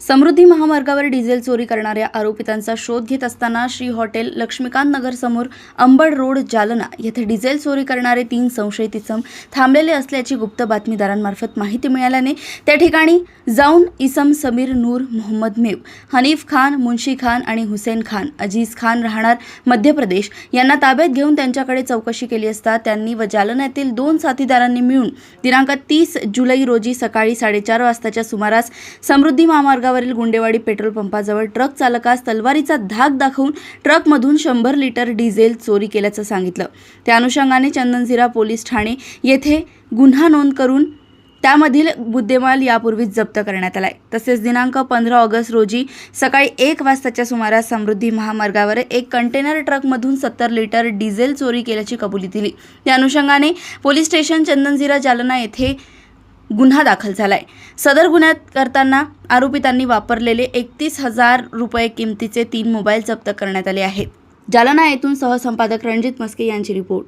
समृद्धी महामार्गावर डिझेल चोरी करणाऱ्या आरोपितांचा शोध घेत असताना श्री हॉटेल लक्ष्मीकांत नगर समोर अंबड रोड जालना येथे डिझेल चोरी करणारे तीन संशयित इसम थांबलेले असल्याची गुप्त बातमीदारांमार्फत माहिती मिळाल्याने त्या ठिकाणी जाऊन इसम समीर नूर मोहम्मद मेव हनीफ खान मुन्शी खान आणि हुसेन खान अजीज खान राहणार मध्य प्रदेश यांना ताब्यात घेऊन त्यांच्याकडे चौकशी केली असता त्यांनी व जालन्यातील दोन साथीदारांनी मिळून दिनांक तीस जुलै रोजी सकाळी साडेचार वाजताच्या सुमारास समृद्धी महामार्ग मार्गावरील गुंडेवाडी पेट्रोल पंपाजवळ ट्रक चालकास तलवारीचा धाक दाखवून ट्रकमधून शंभर लिटर डिझेल चोरी केल्याचं सांगितलं. त्या अनुषंगाने चंदनझिरा पोलीस ठाणे येथे गुन्हा नोंद करून त्यामधील मुद्देमाल यापूर्वीच जप्त करण्यात आलाय. तसेच दिनांक पंधरा ऑगस्ट रोजी सकाळी एक वाजताच्या सुमारास समृद्धी महामार्गावर एक कंटेनर ट्रकमधून सत्तर लिटर डिझेल चोरी केल्याची कबुली दिली. त्या अनुषंगाने पोलीस स्टेशन चंदनझिरा जालना येथे गुन्हा दाखल झालाय. सदर गुन्ह्यात करताना आरोपितांनी वापरलेले एकतीस हजार रुपये किमतीचे तीन मोबाईल जप्त करण्यात आले आहेत. जालना येथून सहसंपादक रणजित मस्के यांची रिपोर्ट.